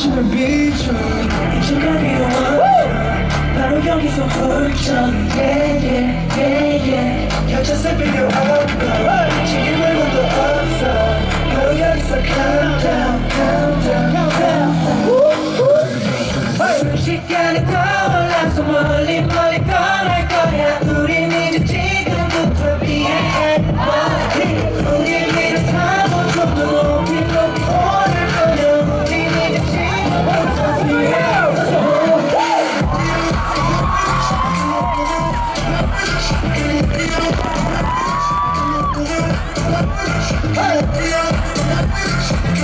중심을 비춰 이제가 필요 없어 바로 여기서 홀쩍 yeah yeah yeah yeah 겹쳐서 필요 없고 지금 물건도 없어 바로 여기서 countdown countdown countdown 시간이 떠올라서 멀리 멀리 떠날 거야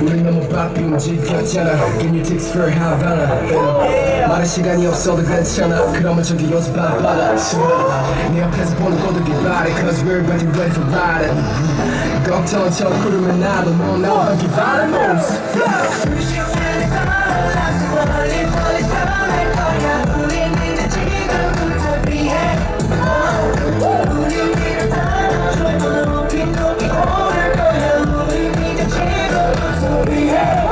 우린 너무 바삐 움직였잖아 Give me tips for Havana yeah. 말할 시간이 없어도 괜찮아 그러면 저기 연습 안 받아 내 옆에서 보는 꼬들기 바래 Cause we're ready ready for riding 걱정 저 구르면 나도 너 나와 give out moves we have.